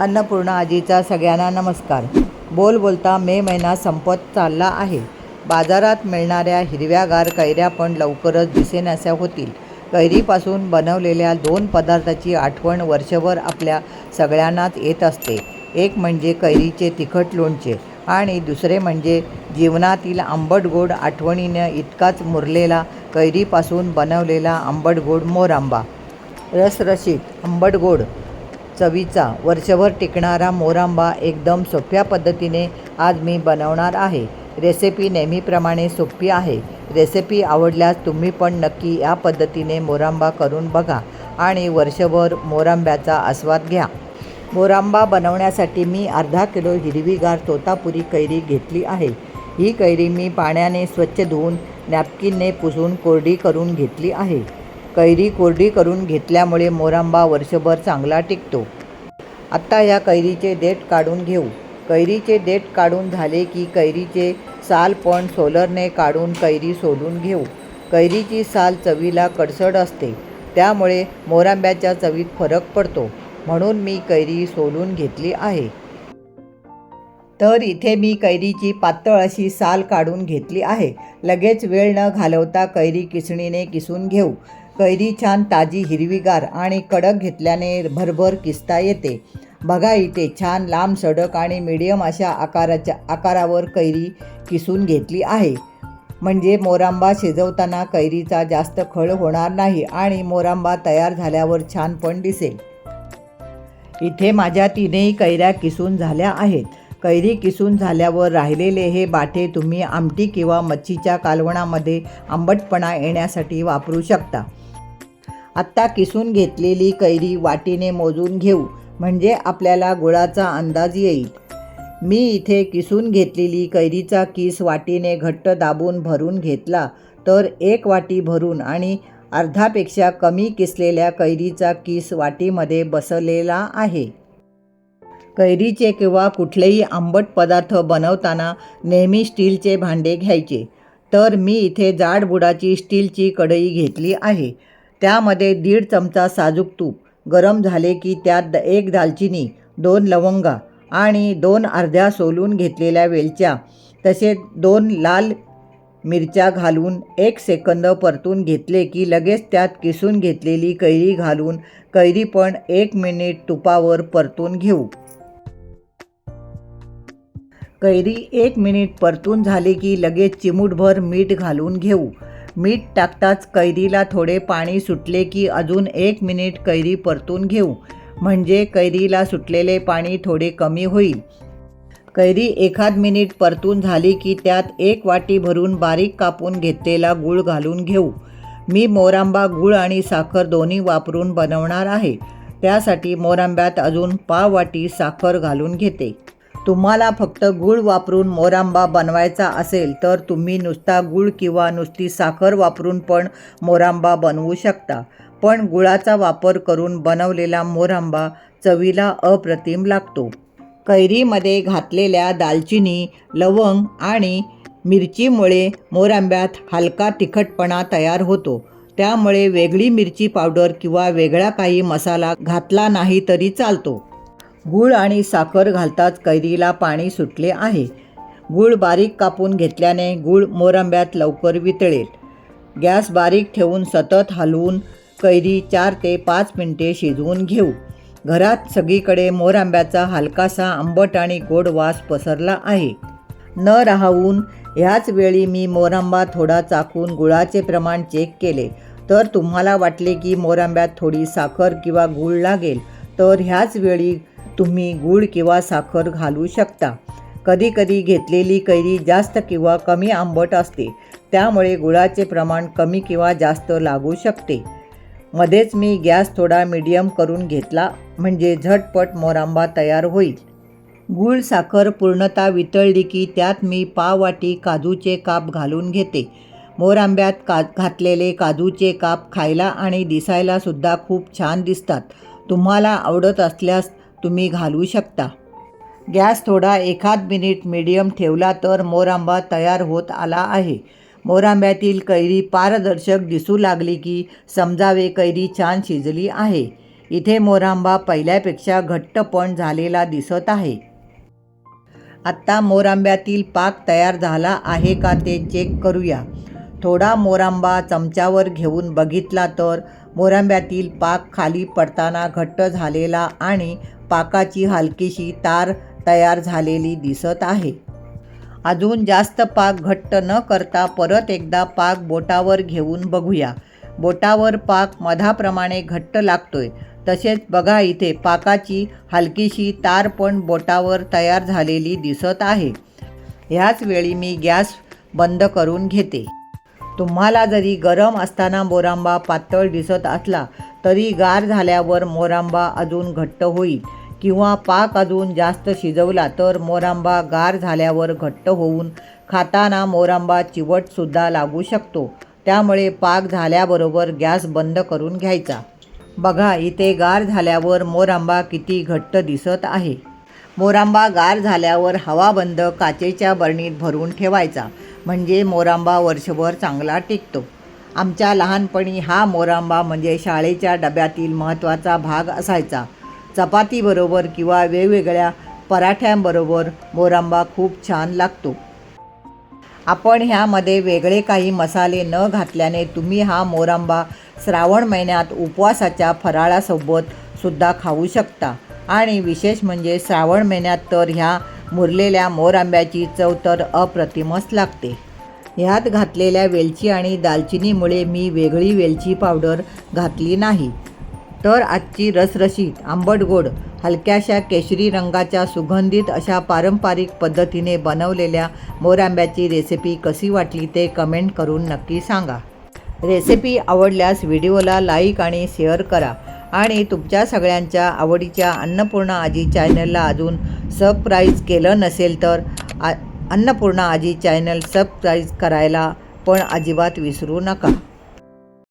अन्नपूर्णा आजीचा सगळ्यांना नमस्कार. बोल बोलता मे महिना संपत चालला आहे. बाजारात मिळणाऱ्या हिरव्यागार कैऱ्या पण लवकरच दिसेनाशा होतील. कैरीपासून बनवलेल्या दोन पदार्थाची आठवण वर्षभर आपल्या सगळ्यांनाच येत असते. एक म्हणजे कैरीचे तिखट लोणचे आणि दुसरे म्हणजे जीवनातील आंबट गोड आठवणीनं इतकाच मुरलेला कैरीपासून बनवलेला आंबट गोड मोरांबा. रसरशीत आंबट गोड चवीचा वर्षभर टिकणारा मोरांबा एकदम सोप्या पद्धतीने आज मी बनवणार आहे. रेसिपी नेहमीप्रमाणे सोपी आहे. रेसिपी आवडल्यास तुम्ही पण नक्की या पद्धतीने मोरांबा करून बघा आणि वर्षभर मोरांब्याचा आस्वाद घ्या. मोरांबा बनवण्यासाठी मी अर्धा किलो हिरवीगार तोतापुरी कैरी घेतली आहे. ही कैरी मी पाण्याने स्वच्छ धुवून नॅपकिनने पुसून कोरडी करून घेतली आहे. कैरी कोरडी करून घेतल्यामुळे मोरांबा वर्षभर चांगला टिकतो. आत्ता ह्या कैरीचे देठ काढून घेऊ. कैरीचे देठ काढून झाले की कैरीचे साल पण सोलरने काढून कैरी सोलून घेऊ. कैरीची साल चवीला कडसड असते. त्यामुळे मोरांब्याच्या चवीत फरक पडतो. म्हणून मी कैरी सोलून घेतली आहे. तर इथे मी कैरीची पातळ अशी साल काढून घेतली आहे. लगेच वेळ न घालवता कैरी किसणीने किसून घेऊ. कैरी छान ताजी हिरवीगार आणि कडक घेतल्याने भरभर किसता येते. बघा इथे छान लांब सडक आणि मिडियम अशा आकाराच्या आकारावर कैरी किसून घेतली आहे. म्हणजे मोरांबा शिजवताना कैरीचा जास्त खळ होणार नाही आणि मोरांबा तयार झाल्यावर छान पण दिसेल. इथे माझ्या तीनही कैऱ्या किसून झाल्या आहेत. कैरी किसून झाल्यावर राहिलेले हे बाटे तुम्ही आमटी किंवा मच्छीच्या कालवणामध्ये आंबटपणा येण्यासाठी वापरू शकता. आत्ता किसून घेतलेली कैरी वाटीने मोजून घेऊ म्हणजे आपल्याला गुळाचा अंदाज येईल. मी इथे किसून घेतलेली कैरीचा किस वाटीने घट्ट दाबून भरून घेतला तर एक वाटी भरून आणि अर्धापेक्षा कमी किसलेल्या कैरीचा किस वाटीमध्ये बसलेला आहे. कैरीचे किंवा कुठलेही आंबट पदार्थ बनवताना नेहमी स्टीलचे भांडे घ्यायचे तर मी इथे जाड बुडाची स्टीलची कढई घेतली आहे. त्यामध्ये दीड चमचा साजूक तूप गरम झाले की त्यात एक दालचिनी दोन लवंगा आणि दोन अर्ध्या सोलून घेतलेल्या वेलच्या तसेच दोन लाल मिरच्या घालून एक सेकंद परतून घेतले की लगेच त्यात किसून घेतलेली कैरी घालून कैरी पण एक मिनिट तुपावर परतून घेऊ. कैरी एक मिनिट परतून झाली की लगेच चिमूटभर मीठ घालून घेऊ. मीठ टाकताच कैरीला थोडे पाणी सुटले की अजून एक मिनिट कैरी परतून घेऊ. म्हणजे कैरीला सुटलेले पाणी थोडे कमी होईल. कैरी एखाद मिनिट परतून झाली की त्यात एक वाटी भरून बारीक कापून घेतलेला गूळ घालून घेऊ. मी मोरांबा गूळ आणि साखर दोन्ही वापरून बनवणार आहे. त्यासाठी मोरांब्यात अजून पाव वाटी साखर घालून घेते. तुम्हाला फक्त गूळ वापरून मोरांबा बनवायचा असेल तर तुम्ही नुसता गूळ किंवा नुसती साखर वापरून पण मोरांबा बनवू शकता. पण गुळाचा वापर करून बनवलेला मोरांबा चवीला अप्रतिम लागतो. कैरीमध्ये घातलेल्या दालचिनी लवंग आणि मिरचीमुळे मोरांब्यात हलका तिखटपणा तयार होतो. त्यामुळे वेगळी मिरची पावडर किंवा वेगळा काही मसाला घातला नाही तरी चालतो. गूळ आणि साखर घालताच कैरीला पाणी सुटले आहे. गूळ बारीक कापून घेतल्याने गूळ मोरांब्यात लवकर वितळेल. गॅस बारीक ठेवून सतत हलवून कैरी चार ते पाच मिनटे शिजवून घेऊ. घरात सगळीकडे मोरांब्याचा हलकासा आंबट आणि गोड वास पसरला आहे. न राहून ह्याच वेळी मी मोरांबा थोडा चाकून गुळाचे प्रमाण चेक केले. तर तुम्हाला वाटले की मोरांब्यात थोडी साखर किंवा गूळ लागेल. तर ह्याच वेळी तुम्ही गूळ किंवा साखर घालू शकता. कधीकधी घेतलेली कैरी जास्त किंवा कमी आंबट असते. त्यामुळे गुळाचे प्रमाण कमी किंवा जास्त लागू शकते. मध्येच मी गॅस थोडा मीडियम करून घेतला म्हणजे झटपट मोरांबा तयार होईल. गूळ साखर पूर्णतः वितळली की त्यात मी पाववाटी काजूचे काप घालून घेते. मोरांब्यात का घातलेले काजूचे काप खायला आणि दिसायला सुद्धा खूप छान दिसतात. तुम्हाला आवडत असल्यास तुम्ही घालू शकता. गॅस थोडा एखाद मिनिट मीडियम ठेवला तर मोरांबा तयार होत आला आहे. मोरांब्यातील कैरी पारदर्शक दिसू लागली की समजावे कैरी छान शिजली आहे. इथे मोरांबा पहिल्यापेक्षा घट्टपण झालेला दिसत आहे. आत्ता मोरांब्यातील पाक तयार झाला आहे का ते चेक करूया. थोडा मोरांबा चमच्यावर घेऊन बघितला तर मोरांब्यातील पाक खाली पडताना घट्ट झालेला आणि पाकाची हलकीशी तार तयार झालेली दिसत आहे. अजून जास्त पाक घट्ट न करता परत एकदा पाक बोटावर घेऊन बघूया. बोटावर पाक मधाप्रमाणे घट्ट लागतोय. तसेच बघा इथे पाकाची हलकीशी तार पण बोटावर तयार झालेली दिसत आहे. ह्याच वेळी मी गॅस बंद करून घेते. तुम्हाला जरी गरम असताना मोरांबा पातळ दिसत असला तरी गार झाल्यावर मोरांबा अजून घट्ट होईल. किंवा पाक अजून जास्त शिजवला तर मोरांबा गार झाल्यावर घट्ट होऊन खाताना मोरांबा चिवटसुद्धा लागू शकतो. त्यामुळे पाक झाल्याबरोबर गॅस बंद करून घ्यायचा. बघा इथे गार झाल्यावर मोरांबा किती घट्ट दिसत आहे. मोरांबा गार झाल्यावर हवा बंद काचेच्या बरणीत भरून ठेवायचा. म्हणजे मोरांबा वर्षभर चांगला टिकतो. आमच्या लहानपणी हा मोरांबा म्हणजे शाळेच्या डब्यातील महत्त्वाचा भाग असायचा. चपातीबरोबर किंवा वेगवेगळ्या पराठ्यांबरोबर मोरांबा खूप छान लागतो. आपण ह्यामध्ये वेगळे काही मसाले न घातल्याने तुम्ही हा मोरांबा श्रावण महिन्यात उपवासाच्या फराळासोबत सुद्धा खाऊ शकता. आणि विशेष म्हणजे श्रावण महिन्यात तर ह्या मुरलेल्या मोरांब्याची चव तर अप्रतिमच लागते. ह्यात घातलेल्या वेलची आणि दालचिनीमुळे मी वेगळी वेलची पावडर घातली नाही. तर आजची रसरशीत आंबट गोड हलक्याशा केशरी रंगाच्या सुगंधित अशा पारंपरिक पद्धतीने बनवलेल्या मोरांब्याची रेसिपी कशी वाटली ते कमेंट करून नक्की सांगा. रेसिपी आवडल्यास व्हिडिओला लाईक आणि शेअर करा. आणि तुमच्या सगळ्यांच्या आवडीच्या अन्नपूर्णा आजी चॅनलला अजून सबस्क्राईब केलं नसेल तर आ अन्नपूर्णा आजी चॅनल सबस्क्राईब करायला पण अजिबात विसरू नका.